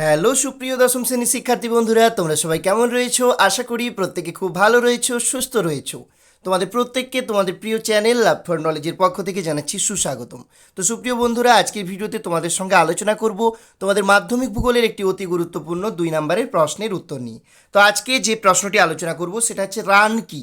Hello, সুপ্রিয় দশম শ্রেণির শিক্ষার্থী বন্ধুরা, তোমরা সবাই কেমন রয়েছো? আশা করি প্রত্যেকে খুব ভালো রয়েছো, সুস্থ রয়েছো। তোমাদের প্রত্যেককে তোমাদের প্রিয় চ্যানেল লাভ ফর নলেজের পক্ষ থেকে জানাচ্ছি সুস্বাগতম। তো সুপ্রিয় বন্ধুরা, আজকের ভিডিওতে তোমাদের সঙ্গে আলোচনা করব তোমাদের মাধ্যমিক ভূগোলের একটি অতি গুরুত্বপূর্ণ দুই নম্বরের প্রশ্নের উত্তর নিয়ে। তো আজকে যে প্রশ্নটি আলোচনা করব সেটা হচ্ছে, রান কি?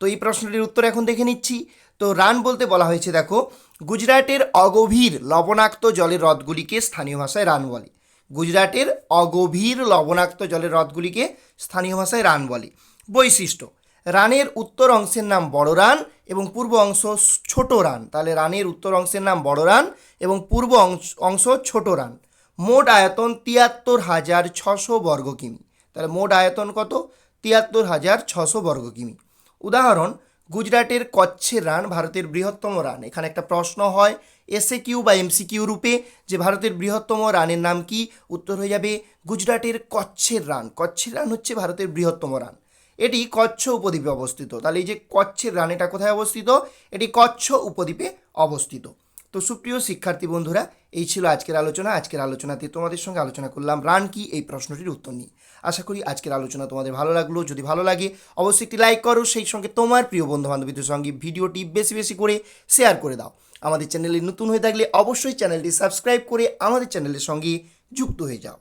তো এই প্রশ্নটির উত্তর এখন দেখে নিচ্ছি। তো রান বলতে বলা হয়েছে, দেখো, গুজরাটের অগভীর লবণাক্ত জলের হ্রদগুলিকে স্থানীয় ভাষায় রান বলে। গুজরাটের অগভীর লবণাক্ত জলের হ্রদগুলিকে স্থানীয় ভাষায় রান বলে। বৈশিষ্ট্য, রানের উত্তর অংশের নাম বড় রান এবং পূর্ব অংশ ছোট রান। তাহলে রানের উত্তর অংশের নাম বড় রান এবং পূর্ব অংশ অংশ ছোট রান। মোট আয়তন তিয়াত্তর হাজার ছশো বর্গ কিমি। তাহলে মোট আয়তন কত? তিয়াত্তর হাজার ছশো বর্গ কিমি। উদাহরণ গুজরাটের কচ্ছের রান ভারতের বৃহত্তম রান। এখানে একটা প্রশ্ন হয় এসএ কিউ বা এমসিকিউ রূপে যে ভারতের বৃহত্তম রানের নাম কি? উত্তর হয়ে যাবে, গুজরাটের কচ্ছের রান। কচ্ছের রান হচ্ছে ভারতের বৃহত্তম রান। এটি কচ্ছ উপদ্বীপে অবস্থিত। তাহলে এই যে কচ্ছের রান এটা কোথায় অবস্থিত? এটি কচ্ছ উপদ্বীপে অবস্থিত। তো সুপ্রিয় শিক্ষার্থী বন্ধুরা, এই ছিল আজকের আলোচনা। আজকের আলোচনাতে তোমাদের সঙ্গে আলোচনা করলাম রান কি এই প্রশ্নটির উত্তর নিয়ে। আশা করি আজকের আলোচনা তোমাদের ভালো লাগল। যদি ভালো লাগে, অবশ্যই একটি লাইক করো, সেই সঙ্গে তোমার প্রিয় বন্ধু বান্ধবীদের সঙ্গে ভিডিওটি বেশি বেশি করে শেয়ার করে দাও। আমাদের চ্যানেলে নতুন হয়ে থাকলে অবশ্যই চ্যানেলটি সাবস্ক্রাইব করে আমাদের চ্যানেলের সঙ্গে যুক্ত হয়ে যাও।